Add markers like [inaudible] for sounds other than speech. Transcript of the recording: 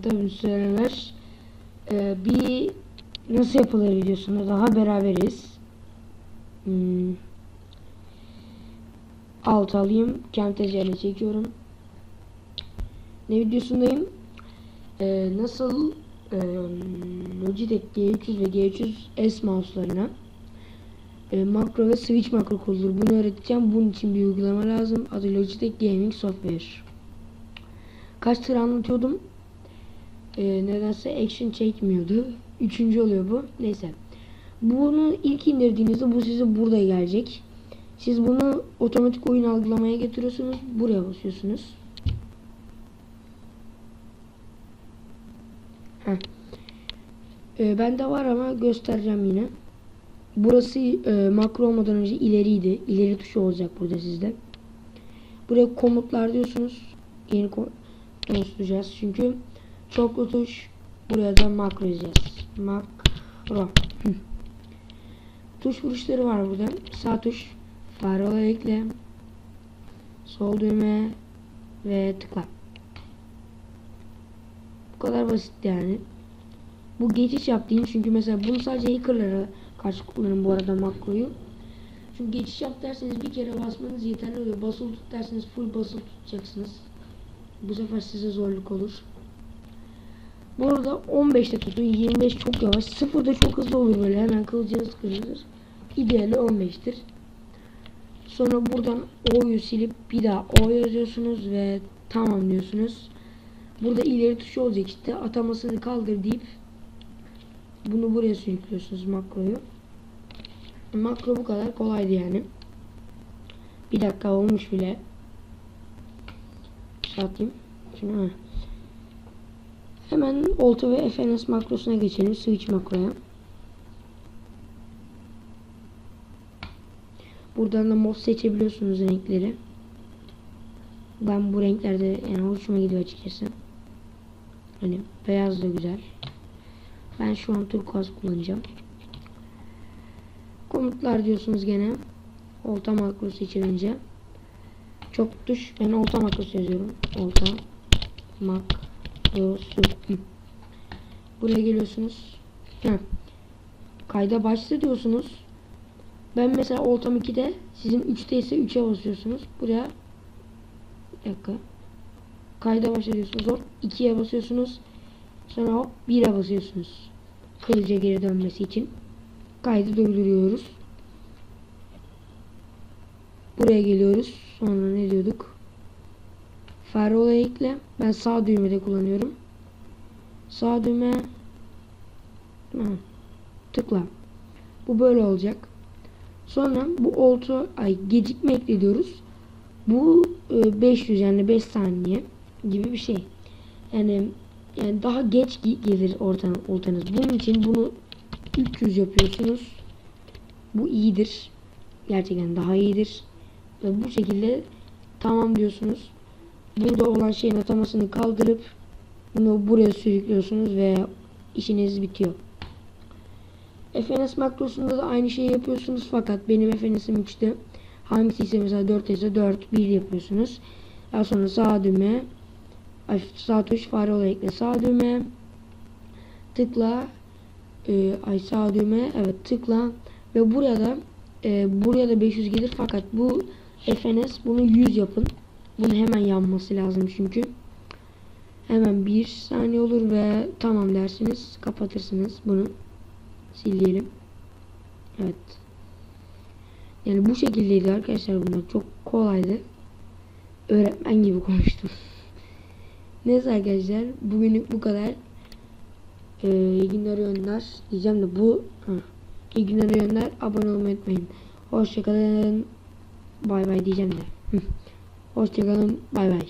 tabii söyleler. Ee, bir nasıl yapılır videosunda daha beraberiz. Hmm. Alt alayım. Camtasia çekiyorum. Ne videosundayım? Ee, nasıl e, Logitech G300 ve G300 S mouse'larına e, makro ve switch makro kurulur. Bunu öğreteceğim. Bunun için bir uygulama lazım. Adı Logitech Gaming Software. Kaç tır anlatıyordum. E, nedense action çekmiyordu. Üçüncü oluyor bu. Neyse. Bunu ilk indirdiğinizde bu size burada gelecek. Siz bunu otomatik oyun algılamaya getiriyorsunuz. Buraya basıyorsunuz. Heh. E, bende var ama göstereceğim yine. Burası e, makro olmadan önce ileriydi. İleri tuşu olacak burada sizde. Buraya komutlar diyorsunuz. Yeni konuşacağız çünkü çoklu tuş. Buraya da makro yazacağız. Makro. Tuş vuruşları var burada. Sağ tuş. Fare ekle. Sol düğme. Ve tıkla. Bu kadar basit yani. Bu geçiş yaptığım çünkü mesela bunu sadece hackerlara karşı kullanın bu arada makroyu. Çünkü geçiş yap derseniz bir kere basmanız yeterli oluyor. Basılı tut derseniz full basılı tutacaksınız. Bu sefer size zorluk olur. Burada 15'te tutun. 25 çok yavaş. 0'da çok hızlı olur böyle. Hemen kılıcınız kırılır. İdeali 15'tir. Sonra buradan O'yu silip bir daha O yazıyorsunuz ve tamam diyorsunuz. Burada ileri tuşu olacak işte. Atamasını kaldır deyip bunu buraya sürüklüyorsunuz makroyu. Makro bu kadar kolaydı yani. Bir dakika olmuş bile. Satayım. Şimdi ha. Hemen Olta ve FNS makrosuna geçelim. Switch makroya. Buradan da mod seçebiliyorsunuz renkleri. Ben bu renklerde yani hoşuma gidiyor açıkçası. Hani beyaz da güzel. Ben şu an turkuaz kullanacağım. Komutlar diyorsunuz gene. Olta makrosu için Çok tuş. Ben olta makrosu yazıyorum. Olta makrosu. Buraya geliyorsunuz. Heh. Kayda başla diyorsunuz. Ben mesela oltam 2'de sizin 3'te ise 3'e basıyorsunuz. Buraya bir dakika. Kayda başla diyorsunuz. Hop 2'ye basıyorsunuz. Sonra hop 1'e basıyorsunuz. Kılıca geri dönmesi için. Kaydı durduruyoruz. Buraya geliyoruz. Sonra ne diyorduk? Farola ekle. Ben sağ düğmede kullanıyorum. Sağ düğme ha, tıkla. Bu böyle olacak. Sonra bu oltu ay gecikme ekliyoruz. Bu e, 500 yani 5 saniye gibi bir şey. Yani yani daha geç gelir ortan, ortanız. Bunun için bunu 300 yapıyorsunuz. Bu iyidir. Gerçekten daha iyidir. Bu şekilde tamam diyorsunuz. Burada olan şeyin atamasını kaldırıp bunu buraya sürüklüyorsunuz ve işiniz bitiyor. FNS makrosunda da aynı şeyi yapıyorsunuz fakat benim FNS'im 3'te. Hangisi ise mesela 4 ise 4 1 yapıyorsunuz. Daha sonra sağ düğme sağ tuş fare olarak ekle sağ düğme tıkla e, ay sağ düğme evet tıkla ve buraya da e, buraya da 500 gelir fakat bu FNS bunu 100 yapın. Bunu hemen yanması lazım çünkü. Hemen bir saniye olur ve tamam dersiniz. Kapatırsınız bunu. Sil diyelim evet. Yani bu şekildeydi arkadaşlar bunlar. Çok kolaydı. Öğretmen gibi konuştum. [laughs] Neyse arkadaşlar bugünlük bu kadar. Ee, günler yönler diyeceğim de bu ha. iyi günler yönler abone olmayı unutmayın. Hoşçakalın. Bay bay diyeceğim de. Hoşçakalın. Bay bay.